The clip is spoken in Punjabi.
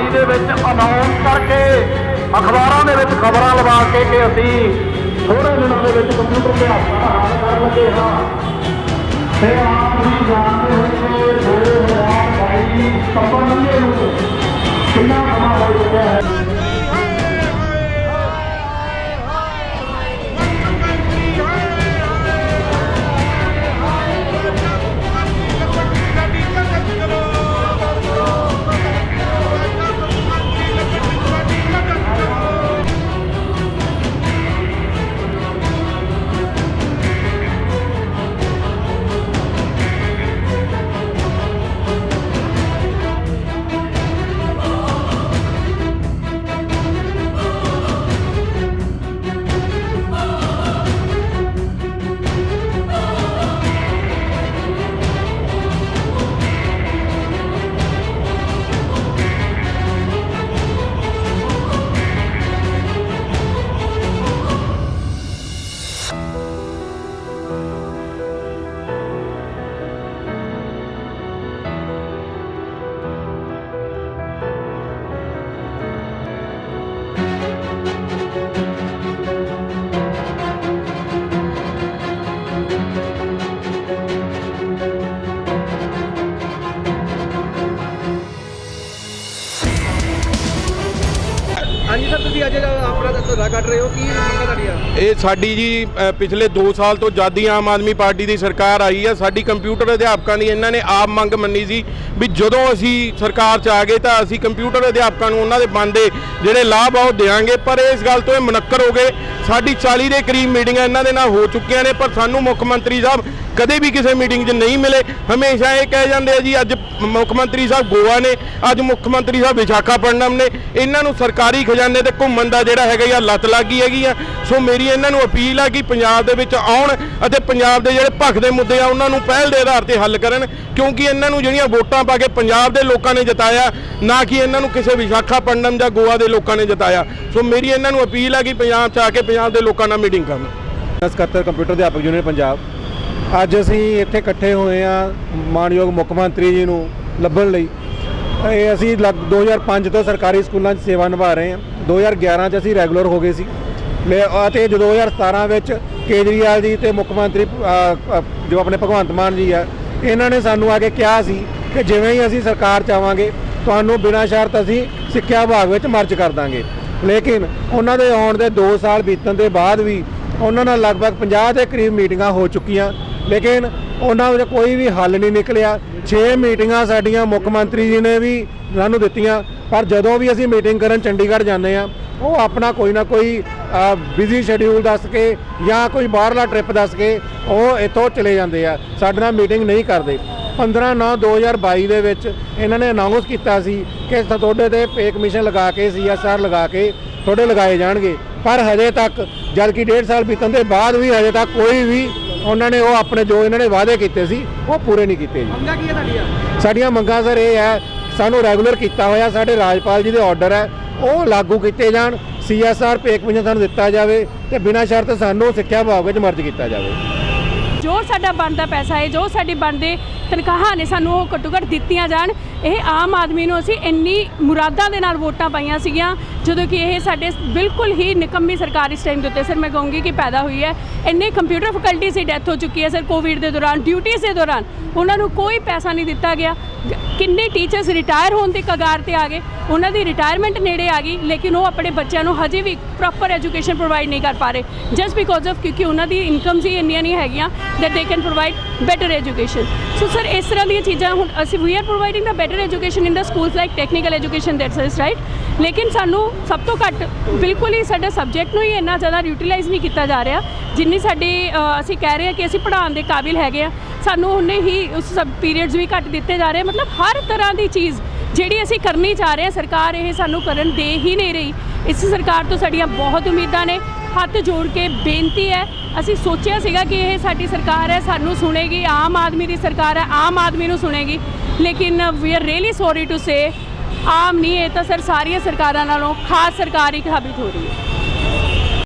22 ਦੇ ਵਿੱਚ ਅਨਾਉਂਸ ਕਰਕੇ ਅਖਬਾਰਾਂ ਦੇ ਵਿੱਚ ਖਬਰਾਂ ਲਵਾ ਕੇ ਕਿ ਅਸੀਂ ਥੋੜੇ ਦਿਨਾਂ ਦੇ ਵਿੱਚ ਕੰਪਿਊਟਰ ਦੇ ਹੱਥਾਂ ਹਾਲ ਕਰਨ ਲੱਗੇ ਹਾਂ। ਤੇ ਆਪ ਵੀ ਜਾਣਦੇ ਹੋ ਧਰਨਾ ਕੱਢ ਰਹੇ ਹੋ? ਕੀ ਮੰਗਾਂ ਤੁਹਾਡੀਆਂ ਇਹ ਸਾਡੀ ਜੀ ਅ, ਪਿਛਲੇ 2 ਸਾਲ ਤੋਂ ਜਾਦੀ ਆਮ ਆਦਮੀ ਪਾਰਟੀ ਦੀ ਸਰਕਾਰ ਆਈ ਹੈ ਸਾਡੀ ਕੰਪਿਊਟਰ ਅਧਿਆਪਕਾਂ ਦੀ ਇਹਨਾਂ ਨੇ ਆਪ ਮੰਗ ਮੰਨੀ ਸੀ ਵੀ ਜਦੋਂ ਅਸੀਂ ਸਰਕਾਰ 'ਚ ਆ ਗਏ ਤਾਂ ਅਸੀਂ ਕੰਪਿਊਟਰ ਅਧਿਆਪਕਾਂ ਨੂੰ ਉਹਨਾਂ ਦੇ ਬੰਦੇ ਜਿਹੜੇ ਲਾਭ ਆ ਉਹ ਦੇਵਾਂਗੇ ਪਰ ਇਸ ਗੱਲ ਤੋਂ ਇਹ ਮੁਨੱਕਰ ਹੋ ਗਏ। ਸਾਡੀ 40 ਦੇ ਕਰੀਬ ਮੀਟਿੰਗਾਂ ਇਹਨਾਂ ਦੇ ਨਾਲ ਹੋ ਚੁੱਕੀਆਂ ਨੇ ਪਰ ਸਾਨੂੰ ਮੁੱਖ ਮੰਤਰੀ ਸਾਹਿਬ ਕਦੇ ਵੀ ਕਿਸੇ ਮੀਟਿੰਗ 'ਚ ਨਹੀਂ ਮਿਲੇ। ਹਮੇਸ਼ਾ ਇਹ ਕਹਿ ਜਾਂਦੇ ਆ ਜੀ, ਅੱਜ ਮੁੱਖ ਮੰਤਰੀ ਸਾਹਿਬ ਗੋਆ ਨੇ, ਅੱਜ ਮੁੱਖ ਮੰਤਰੀ ਸਾਹਿਬ ਵਿਸ਼ਾਖਾਪਟਨਮ ਨੇ। ਇਹਨਾਂ ਨੂੰ ਸਰਕਾਰੀ ਖਜ਼ਾਨੇ ਤੇ ਘੁੰਮਣ ਦਾ ਜਿਹੜਾ ਹੈਗਾ ਆ ਲੱਤ ਲੱਗੀ ਹੈਗੀ ਆ। ਸੋ ਮੇਰੀ ਇਹਨਾਂ ਨੂੰ ਅਪੀਲ ਆ ਕਿ ਪੰਜਾਬ ਦੇ ਵਿੱਚ ਆਉਣ ਅਤੇ ਪੰਜਾਬ ਦੇ ਜਿਹੜੇ ਭਖ ਦੇ ਮੁੱਦੇ ਆ, ਉਹਨਾਂ ਨੂੰ ਪਹਿਲ ਦੇ ਆਧਾਰ ਤੇ ਹੱਲ ਕਰਨ। ਕਿਉਂਕਿ ਇਹਨਾਂ ਨੂੰ ਜਿਹੜੀਆਂ ਵੋਟਾਂ ਪਾ ਕੇ ਪੰਜਾਬ ਦੇ ਲੋਕਾਂ ਨੇ ਜਿਤਾਇਆ, ਨਾ ਕਿ ਇਹਨਾਂ ਨੂੰ ਕਿਸੇ ਵਿਸ਼ਾਖਾਪਟਨਮ ਜਾਂ ਗੋਆ ਦੇ ਲੋਕਾਂ ਨੇ ਜਿਤਾਇਆ। ਸੋ ਮੇਰੀ ਇਹਨਾਂ ਨੂੰ ਅਪੀਲ ਆ ਕਿ ਪੰਜਾਬ 'ਚ ਆ ਕੇ ਪੰਜਾਬ ਦੇ ਲੋਕਾਂ ਨਾਲ ਮੀਟਿੰਗ ਕਰਨ। ਸਕੱਤਰ ਕੰਪਿਊਟਰ ਅਧਿਆਪਕ ਯੂਨੀਅਨ ਪੰਜਾਬ। ਅੱਜ ਅਸੀਂ ਇੱਥੇ ਇਕੱਠੇ ਹੋਏ ਆ ਮਾਨਯੋਗ ਮੁੱਖ ਮੰਤਰੀ ਜੀ ਨੂੰ ਲੱਭਣ ਲਈ। ਇਹ ਅਸੀਂ ਲਗ- 2005 ਤੋਂ ਸਰਕਾਰੀ ਸਕੂਲਾਂ 'ਚ ਸੇਵਾ ਨਿਭਾ ਰਹੇ ਹਾਂ। 2011 'ਚ ਅਸੀਂ ਰੈਗੂਲਰ ਹੋ ਗਏ ਸੀ। ਲੈ ਅਤੇ ਜੋ 2017 ਵਿੱਚ ਕੇਜਰੀਵਾਲ ਜੀ ਤੇ ਮੁੱਖ ਮੰਤਰੀ ਜੋ ਆਪਣੇ ਭਗਵੰਤ ਮਾਨ ਜੀ ਆ, ਇਹਨਾਂ ਨੇ ਸਾਨੂੰ ਆ ਕੇ ਕਿਹਾ ਸੀ ਕਿ ਜਿਵੇਂ ਹੀ ਅਸੀਂ ਸਰਕਾਰ ਚ ਆਵਾਂਗੇ ਤੁਹਾਨੂੰ ਬਿਨਾਂ ਸ਼ਰਤ ਅਸੀਂ ਸਿੱਖਿਆ ਵਿਭਾਗ ਵਿੱਚ ਮਰਜ ਕਰ ਦਾਂਗੇ। ਲੇਕਿਨ ਉਹਨਾਂ ਦੇ ਆਉਣ ਦੇ 2 ਸਾਲ ਬੀਤਣ ਦੇ ਬਾਅਦ ਵੀ ਉਹਨਾਂ ਨਾਲ ਲਗਭਗ 50 ਦੇ ਕਰੀਬ ਮੀਟਿੰਗਾਂ ਹੋ ਚੁੱਕੀਆਂ। ਲੇਕਿਨ ਉਹਨਾਂ ਵਿੱਚ ਕੋਈ ਵੀ ਹੱਲ ਨਹੀਂ ਨਿਕਲਿਆ। 6 ਮੀਟਿੰਗਾਂ ਸਾਡੀਆਂ ਮੁੱਖ ਮੰਤਰੀ ਜੀ ਨੇ ਵੀ ਸਾਨੂੰ ਦਿੱਤੀਆਂ, ਪਰ ਜਦੋਂ ਵੀ ਅਸੀਂ ਮੀਟਿੰਗ ਕਰਨ ਚੰਡੀਗੜ੍ਹ ਜਾਂਦੇ ਆ ਉਹ ਆਪਣਾ ਕੋਈ ਨਾ ਕੋਈ ਬਿਜ਼ੀ ਸ਼ੈਡਿਊਲ ਦੱਸ ਕੇ ਜਾਂ ਕੋਈ ਬਾਹਰਲਾ ਟ੍ਰਿਪ ਦੱਸ ਕੇ ਉਹ ਇੱਥੋਂ ਚਲੇ ਜਾਂਦੇ ਆ। ਸਾਡੇ ਨਾਲ ਮੀਟਿੰਗ ਨਹੀਂ ਕਰਦੇ। 15 9 2022 ਦੇ ਵਿੱਚ ਇਹਨਾਂ ਨੇ ਅਨਾਉਂਸ ਕੀਤਾ ਸੀ ਕਿ ਤੁਹਾਡੇ ਤੇ ਪੇ ਕਮਿਸ਼ਨ ਲਗਾ ਕੇ ਸੀਐਸਆਰ ਲਗਾ ਕੇ ਤੁਹਾਡੇ ਲਗਾਏ ਜਾਣਗੇ। ਪਰ ਹਜੇ ਤੱਕ ਜਦ ਕਿ 1.5 ਸਾਲ ਬੀਤਣ ਦੇ ਬਾਅਦ ਵੀ ਹਜੇ ਤੱਕ ਕੋਈ ਵੀ ਉਹਨਾਂ ਨੇ ਉਹ ਆਪਣੇ ਜੋ ਇਹਨਾਂ ਨੇ ਵਾਅਦੇ ਕੀਤੇ ਸੀ ਉਹ ਪੂਰੇ ਨਹੀਂ ਕੀਤੇ ਜੀ। ਮੰਗਾਂ ਕੀ ਹੈ ਤੁਹਾਡੀਆਂ? ਸਾਡੀਆਂ ਮੰਗਾਂ ਸਰ ਇਹ ਹੈ ਸਾਨੂੰ ਰੈਗੂਲਰ ਕੀਤਾ ਹੋਇਆ ਸਾਡੇ ਰਾਜਪਾਲ ਜੀ ਦੇ ਆਰਡਰ ਹੈ ਉਹ ਲਾਗੂ ਕੀਤੇ ਜਾਣ ਸੀਐਸਆਰ ਪੇ ਕਮਿਸ਼ਨ ਸਾਨੂੰ ਦਿੱਤਾ ਜਾਵੇ ਤੇ ਬਿਨਾਂ ਸ਼ਰਤ ਸਾਨੂੰ ਸਿੱਖਿਆ ਵਿਭਾਗ ਵਿੱਚ ਮਰਜ ਕੀਤਾ ਜਾਵੇ। ਜੋ ਸਾਡਾ ਬਣਦਾ ਪੈਸਾ ਹੈ ਜੋ ਸਾਡੀ ਬਣਦੇ ਤਨਖਾਹਾਂ ਨੇ ਸਾਨੂੰ ਉਹ ਘੱਟੋ ਘੱਟ ਦਿੱਤੀਆਂ ਜਾਣ। ਇਹ ਆਮ ਆਦਮੀ ਨੂੰ ਅਸੀਂ ਇੰਨੀ ਮੁਰਾਦਾਂ ਦੇ ਨਾਲ ਵੋਟਾਂ ਪਾਈਆਂ ਸੀਗੀਆਂ, ਜਦੋਂ ਕਿ ਇਹ ਸਾਡੇ ਬਿਲਕੁਲ ਹੀ ਨਿਕੰਮੀ ਸਰਕਾਰ ਇਸ ਟਾਈਮ ਦੇ ਉੱਤੇ। ਸਰ, ਮੈਂ ਕਹੂੰਗੀ ਕਿ ਪੈਦਾ ਹੋਈ ਹੈ। ਇੰਨੇ ਕੰਪਿਊਟਰ ਫੈਕਲਟੀ ਸੀ ਡੈਥ ਹੋ ਚੁੱਕੀ ਹੈ, ਸਰ ਕੋਵਿਡ ਦੇ ਦੌਰਾਨ ਡਿਊਟੀਜ਼ ਦੇ ਦੌਰਾਨ। ਉਹਨਾਂ ਨੂੰ ਕੋਈ ਪੈਸਾ ਨਹੀਂ ਦਿੱਤਾ ਗਿਆ। ਕਿੰਨੇ ਟੀਚਰਸ ਰਿਟਾਇਰ ਹੋਣ ਦੀ ਕਗਾਰ ਤੇ ਆ ਗਏ। ਉਹਨਾਂ ਦੀ ਰਿਟਾਇਰਮੈਂਟ ਨੇੜੇ ਆ ਗਈ, ਲੇਕਿਨ ਉਹ ਆਪਣੇ ਬੱਚਿਆਂ ਨੂੰ ਹਜੇ ਵੀ ਪ੍ਰੋਪਰ ਐਜੂਕੇਸ਼ਨ ਪ੍ਰੋਵਾਈਡ ਨਹੀਂ ਕਰ ਪਾ ਰਹੇ। ਜਸਟ ਬਿਕੋਜ਼ ਆਫ ਕਿਉਂਕਿ ਉਹਨਾਂ ਦੀ ਇਨਕਮਸ ਹੀ ਇੰਨੀਆਂ ਨਹੀਂ ਹੈਗੀਆਂ that they can provide better education so sir ਇਸ ਤਰ੍ਹਾਂ ਦੀਆਂ ਚੀਜ਼ਾਂ ਹੁਣ ਅਸੀਂ we are providing the better education in the schools like technical education that's is right ਲੇਕਿਨ ਸਾਨੂੰ ਸਭ ਤੋਂ ਘੱਟ ਬਿਲਕੁਲ ਹੀ ਸਾਡੇ ਸਬਜੈਕਟ ਨੂੰ ਹੀ ਇੰਨਾ ਜ਼ਿਆਦਾ ਯੂਟਿਲਾਈਜ਼ ਨਹੀਂ ਕੀਤਾ ਜਾ ਰਿਹਾ, ਜਿੰਨੀ ਸਾਡੀ ਅਸੀਂ ਕਹਿ ਰਹੇ ਹਾਂ ਕਿ ਅਸੀਂ ਪੜ੍ਹਾਉਣ ਦੇ ਕਾਬਿਲ ਹੈਗੇ ਆ ਸਾਨੂੰ ਉਹਨੇ ਹੀ ਉਸ ਸਬ ਪੀਰੀਅਡਸ ਵੀ ਘੱਟ ਦਿੱਤੇ ਜਾ ਰਹੇ, ਮਤਲਬ ਹਰ ਹਰ ਤਰ੍ਹਾਂ ਦੀ ਚੀਜ਼ ਜਿਹੜੀ ਅਸੀਂ ਕਰਨੀ ਚਾਹ ਰਹੇ ਹਾਂ, ਸਰਕਾਰ ਇਹ ਸਾਨੂੰ ਕਰਨ ਦੇ ਹੀ ਨਹੀਂ ਰਹੀ। ਇਸ ਸਰਕਾਰ ਤੋਂ ਸਾਡੀਆਂ ਬਹੁਤ ਉਮੀਦਾਂ ਨੇ। ਹੱਥ ਜੋੜ ਕੇ ਬੇਨਤੀ ਹੈ, ਅਸੀਂ ਸੋਚਿਆ ਸੀਗਾ ਕਿ ਇਹ ਸਾਡੀ ਸਰਕਾਰ ਹੈ, ਸਾਨੂੰ ਸੁਣੇਗੀ, ਆਮ ਆਦਮੀ ਦੀ ਸਰਕਾਰ ਹੈ, ਆਮ ਆਦਮੀ ਨੂੰ ਸੁਣੇਗੀ। ਲੇਕਿਨ we are really sorry to say ਆਮ ਨਹੀਂ, ਇਹ ਤਾਂ ਸਰ ਸਾਰੀਆਂ ਸਰਕਾਰਾਂ ਨਾਲੋਂ ਖਾਸ ਸਰਕਾਰ ਹੀ ਸਾਬਿਤ ਹੋ ਰਹੀ ਹੈ।